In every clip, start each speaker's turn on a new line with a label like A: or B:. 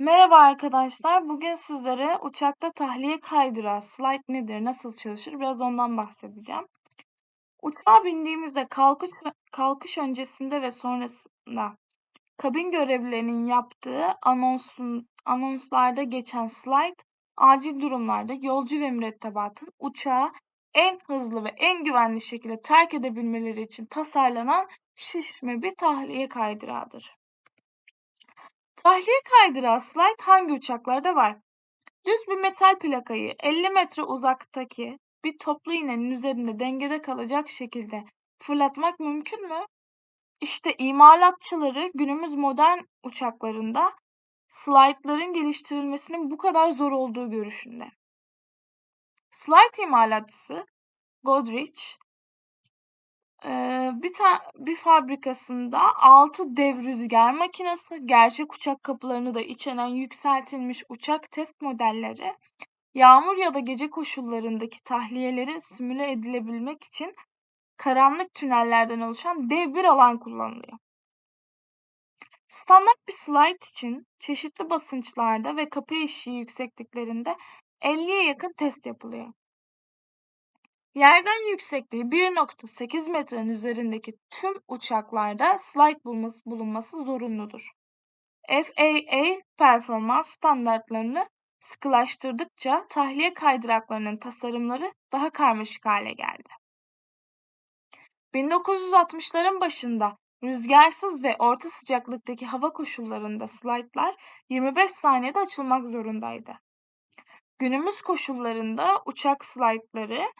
A: Merhaba arkadaşlar. Bugün sizlere uçakta tahliye kaydırağı slide nedir, nasıl çalışır biraz ondan bahsedeceğim. Uçağa bindiğimizde kalkış, kalkış öncesinde ve sonrasında kabin görevlilerinin yaptığı anonsun, anonslarda geçen slide acil durumlarda yolcu ve mürettebatın uçağı en hızlı ve en güvenli şekilde terk edebilmeleri için tasarlanan şişme bir tahliye kaydırağıdır. Tahliye kaydırağı slide hangi uçaklarda var? Düz bir metal plakayı 50 metre uzaktaki bir toplu iğnenin üzerinde dengede kalacak şekilde fırlatmak mümkün mü? İşte imalatçıları günümüz modern uçaklarında slaytların geliştirilmesinin bu kadar zor olduğu görüşünde. Slide imalatçısı Godrich bir ta bir fabrikasında 6 dev rüzgar makinesi, gerçek uçak kapılarını da içeren yükseltilmiş uçak test modelleri, yağmur ya da gece koşullarındaki tahliyelerin simüle edilebilmek için karanlık tünellerden oluşan dev bir alan kullanılıyor. Standart bir slide için çeşitli basınçlarda ve kapı eşiği yüksekliklerinde 50'ye yakın test yapılıyor. Yerden yüksekliği 1.8 metrenin üzerindeki tüm uçaklarda slide bulunması zorunludur. FAA performans standartlarını sıkılaştırdıkça tahliye kaydıraklarının tasarımları daha karmaşık hale geldi. 1960'ların başında rüzgarsız ve orta sıcaklıktaki hava koşullarında slaytlar 25 saniyede açılmak zorundaydı. Günümüz koşullarında uçak slaytları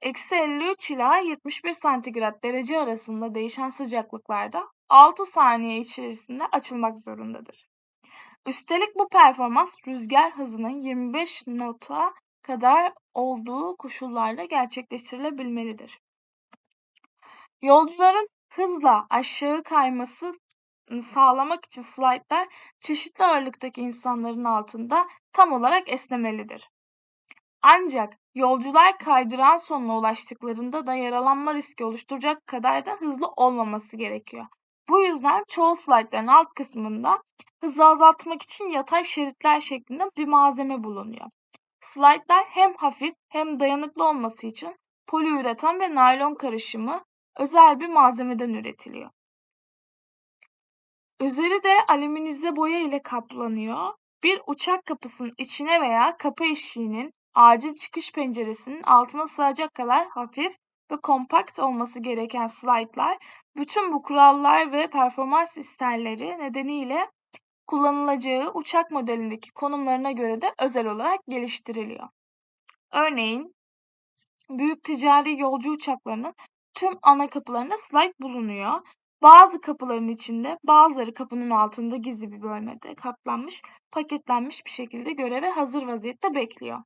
A: Eksi 53 ila 71 santigrat derece arasında değişen sıcaklıklarda 6 saniye içerisinde açılmak zorundadır. Üstelik bu performans rüzgar hızının 25 nota kadar olduğu koşullarda gerçekleştirilebilmelidir. Yolcuların hızla aşağı kayması sağlamak için slaytlar çeşitli ağırlıktaki insanların altında tam olarak esnemelidir. Ancak yolcular kaydırağın sonuna ulaştıklarında da yaralanma riski oluşturacak kadar da hızlı olmaması gerekiyor. Bu yüzden çoğu slaytların alt kısmında hızı azaltmak için yatay şeritler şeklinde bir malzeme bulunuyor. Slaytlar hem hafif hem dayanıklı olması için poliüretan ve naylon karışımı özel bir malzemeden üretiliyor. Üzeri de alüminize boya ile kaplanıyor. Bir uçak kapısının içine veya kapı eşiğinin acil çıkış penceresinin altına sığacak kadar hafif ve kompakt olması gereken slaytlar bütün bu kurallar ve performans isterleri nedeniyle kullanılacağı uçak modelindeki konumlarına göre de özel olarak geliştiriliyor. Örneğin büyük ticari yolcu uçaklarının tüm ana kapılarında slide bulunuyor. Bazı kapıların içinde, bazıları kapının altında gizli bir bölmede katlanmış, paketlenmiş bir şekilde göreve hazır vaziyette bekliyor.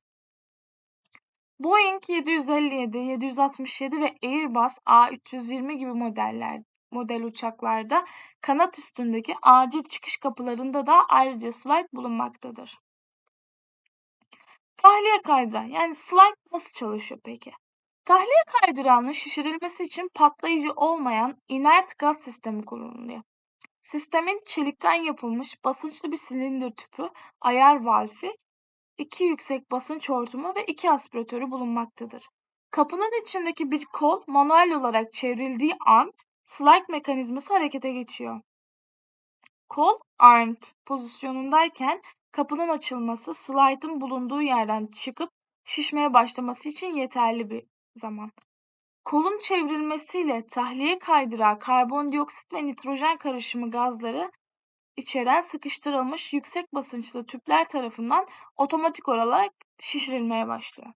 A: Boeing 757, 767 ve Airbus A320 gibi modeller model uçaklarda kanat üstündeki acil çıkış kapılarında da ayrıca slide bulunmaktadır. Tahliye kaydırağı yani slide nasıl çalışıyor peki? Tahliye kaydırağının şişirilmesi için patlayıcı olmayan inert gaz sistemi kullanılıyor. Sistemin çelikten yapılmış basınçlı bir silindir tüpü, ayar valfi iki yüksek basınç hortumu ve iki aspiratörü bulunmaktadır. Kapının içindeki bir kol manuel olarak çevrildiği an slide mekanizması harekete geçiyor. Kol armed pozisyonundayken kapının açılması slide'ın bulunduğu yerden çıkıp şişmeye başlaması için yeterli bir zaman. Kolun çevrilmesiyle tahliye kaydırağı karbondioksit ve nitrojen karışımı gazları içeren sıkıştırılmış yüksek basınçlı tüpler tarafından otomatik olarak şişirilmeye başlıyor.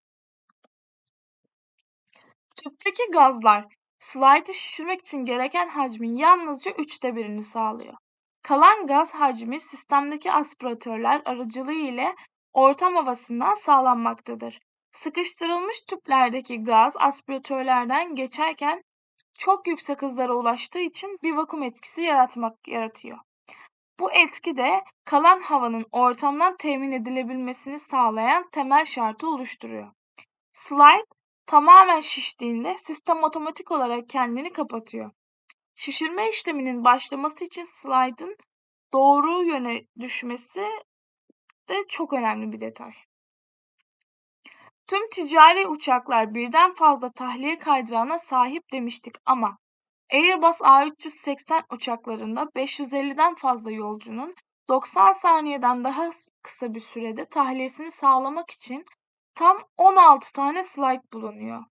A: Tüpteki gazlar slide'ı şişirmek için gereken hacmin yalnızca üçte birini sağlıyor. Kalan gaz hacmi sistemdeki aspiratörler aracılığı ile ortam havasından sağlanmaktadır. Sıkıştırılmış tüplerdeki gaz aspiratörlerden geçerken çok yüksek hızlara ulaştığı için bir vakum etkisi yaratmak yaratıyor. Bu etki de kalan havanın ortamdan temin edilebilmesini sağlayan temel şartı oluşturuyor. Slide tamamen şiştiğinde sistem otomatik olarak kendini kapatıyor. Şişirme işleminin başlaması için slide'ın doğru yöne düşmesi de çok önemli bir detay. Tüm ticari uçaklar birden fazla tahliye kaydırağına sahip demiştik ama Airbus A380 uçaklarında 550'den fazla yolcunun 90 saniyeden daha kısa bir sürede tahliyesini sağlamak için tam 16 tane slide bulunuyor.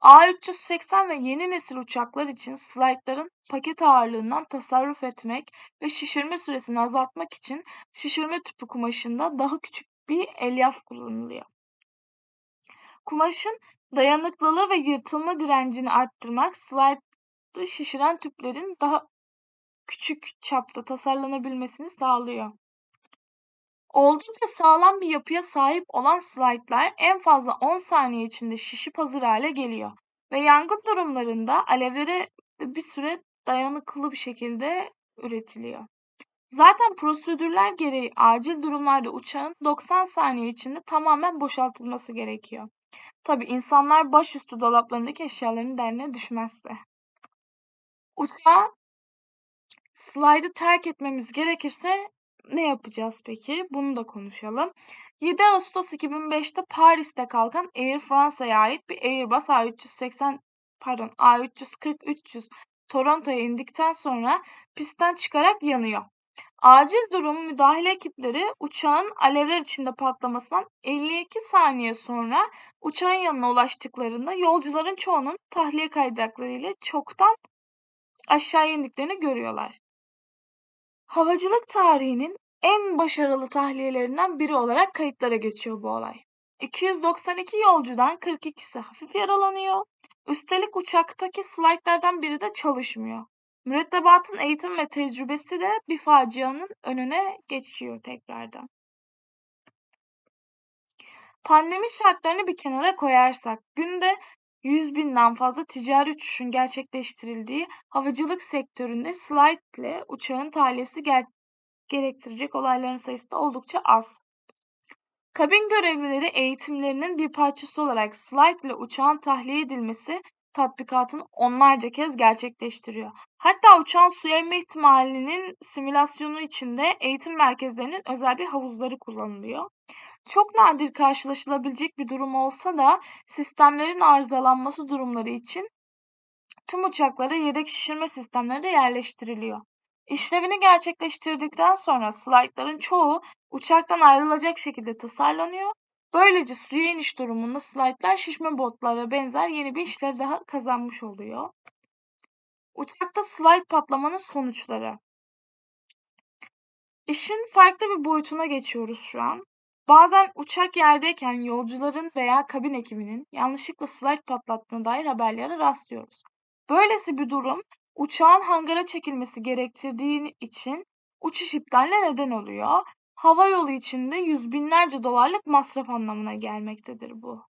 A: A380 ve yeni nesil uçaklar için slaytların paket ağırlığından tasarruf etmek ve şişirme süresini azaltmak için şişirme tüpü kumaşında daha küçük bir elyaf kullanılıyor. Kumaşın dayanıklılığı ve yırtılma direncini arttırmak slaytı şişiren tüplerin daha küçük çapta tasarlanabilmesini sağlıyor. Oldukça sağlam bir yapıya sahip olan slaytlar en fazla 10 saniye içinde şişip hazır hale geliyor ve yangın durumlarında alevlere bir süre dayanıklı bir şekilde üretiliyor. Zaten prosedürler gereği acil durumlarda uçağın 90 saniye içinde tamamen boşaltılması gerekiyor. Tabi insanlar başüstü dolaplarındaki eşyalarını derine düşmezse. Uçağı slide'ı terk etmemiz gerekirse ne yapacağız peki? Bunu da konuşalım. 7 Ağustos 2005'te Paris'te kalkan Air France'ye ait bir Airbus A380 pardon A340-300 Toronto'ya indikten sonra pistten çıkarak yanıyor. Acil durum müdahale ekipleri uçağın alevler içinde patlamasından 52 saniye sonra uçağın yanına ulaştıklarında yolcuların çoğunun tahliye kaydırakları ile çoktan aşağı indiklerini görüyorlar. Havacılık tarihinin en başarılı tahliyelerinden biri olarak kayıtlara geçiyor bu olay. 292 yolcudan 42'si hafif yaralanıyor. Üstelik uçaktaki slaytlardan biri de çalışmıyor. Mürettebatın eğitim ve tecrübesi de bir facianın önüne geçiyor tekrardan. Pandemi şartlarını bir kenara koyarsak, günde 100 binden fazla ticari uçuşun gerçekleştirildiği havacılık sektöründe slide ile uçağın tahliyesi ger gerektirecek olayların sayısı da oldukça az. Kabin görevlileri eğitimlerinin bir parçası olarak slide ile uçağın tahliye edilmesi tatbikatını onlarca kez gerçekleştiriyor. Hatta uçağın suya inme ihtimalinin simülasyonu içinde eğitim merkezlerinin özel bir havuzları kullanılıyor. Çok nadir karşılaşılabilecek bir durum olsa da sistemlerin arızalanması durumları için tüm uçaklara yedek şişirme sistemleri de yerleştiriliyor. İşlevini gerçekleştirdikten sonra slaytların çoğu uçaktan ayrılacak şekilde tasarlanıyor. Böylece suya iniş durumunda slaytlar şişme botlara benzer yeni bir işlev daha kazanmış oluyor. Uçakta slide patlamanın sonuçları. İşin farklı bir boyutuna geçiyoruz şu an. Bazen uçak yerdeyken yolcuların veya kabin ekibinin yanlışlıkla slide patlattığına dair haberlere rastlıyoruz. Böylesi bir durum uçağın hangara çekilmesi gerektirdiği için uçuş iptaline neden oluyor. Hava yolu içinde yüz binlerce dolarlık masraf anlamına gelmektedir bu.